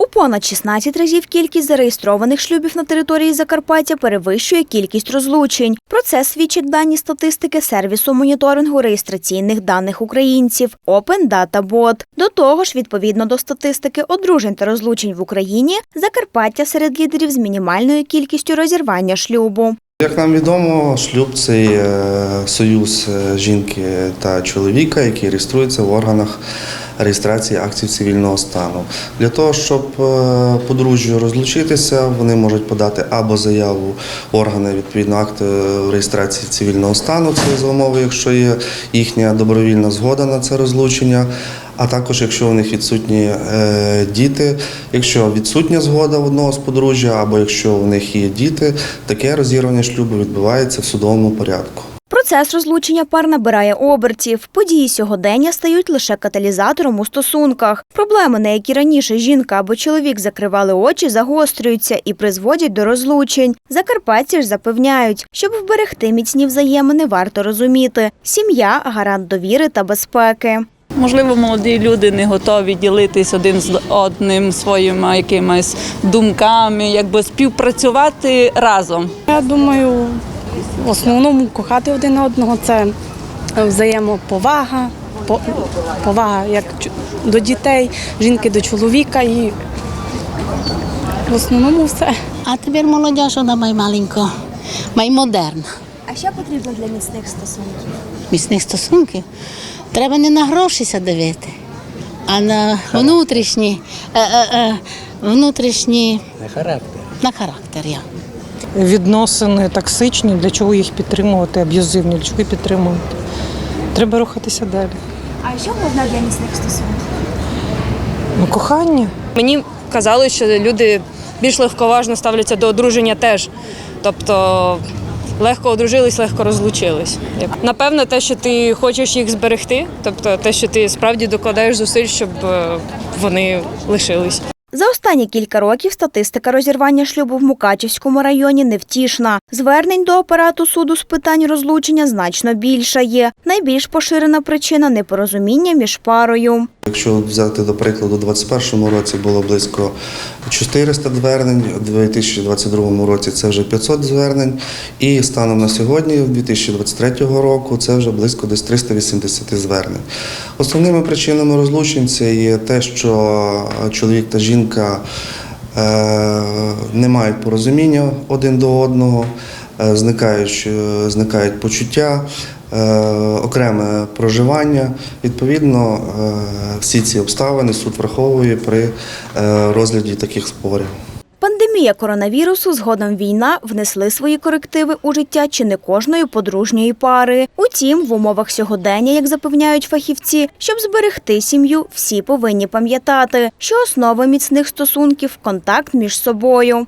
У понад 16 разів кількість зареєстрованих шлюбів на території Закарпаття перевищує кількість розлучень. Про це свідчать дані статистики сервісу моніторингу реєстраційних даних українців Open Data Bot. До того ж, відповідно до статистики одружень та розлучень в Україні, Закарпаття серед лідерів з мінімальною кількістю розірвання шлюбу. Як нам відомо, шлюб це е, союз е, жінки та чоловіка, який реєструється в органах реєстрації актів цивільного стану. Для того, щоб е, подружжю розлучитися, вони можуть подати або заяву органи відповідно акту реєстрації цивільного стану, це за умови, якщо є їхня добровільна згода на це розлучення. А також, якщо у них відсутні е, діти, якщо відсутня згода одного з подружжя, або якщо у них є діти, таке розірвання шлюбу відбувається в судовому порядку. Процес розлучення пар набирає обертів. Події сьогодення стають лише каталізатором у стосунках. Проблеми, на які раніше жінка або чоловік закривали очі, загострюються і призводять до розлучень. Закарпатці ж запевняють, щоб вберегти міцні взаємини, варто розуміти. Сім'я гарант довіри та безпеки. Можливо, молоді люди не готові ділитись один з одним своїми якимись думками, якби співпрацювати разом. Я думаю, в основному кохати один одного це взаємоповага, повага як до дітей, жінки до чоловіка і в основному все. А тепер молодь, вона має маленько, має модерна. А що потрібно для міцних стосунків? Міцних стосунків. Треба не на гроші дивити, а на внутрішні, е, е, е, внутрішні на характер. На характер, я. Відносини токсичні, для чого їх підтримувати, аб'юзивні, для чого їх підтримувати. Треба рухатися далі. А що головне для міцних стосунків? Ну, кохання. Мені казали, що люди більш легковажно ставляться до одруження теж. Тобто легко одружились, легко розлучились. Напевно, те, що ти хочеш їх зберегти, тобто те, що ти справді докладаєш зусиль, щоб е, вони лишились. За останні кілька років статистика розірвання шлюбу в Мукачівському районі невтішна. Звернень до апарату суду з питань розлучення значно більше є. Найбільш поширена причина непорозуміння між парою. Якщо взяти до прикладу, у 2021 році було близько 400 звернень, у 2022 році це вже 500 звернень, і станом на сьогодні, 2023 року, це вже близько десь 380 звернень. Основними причинами розлучень це є те, що чоловік та жінка е, не мають порозуміння один до одного, е, зникають, е, зникають почуття, окреме проживання. Відповідно, е, всі ці обставини суд враховує при е, розгляді таких спорів. Пандемія коронавірусу, згодом війна внесли свої корективи у життя чи не кожної подружньої пари. Утім, в умовах сьогодення, як запевняють фахівці, щоб зберегти сім'ю, всі повинні пам'ятати, що основа міцних стосунків контакт між собою.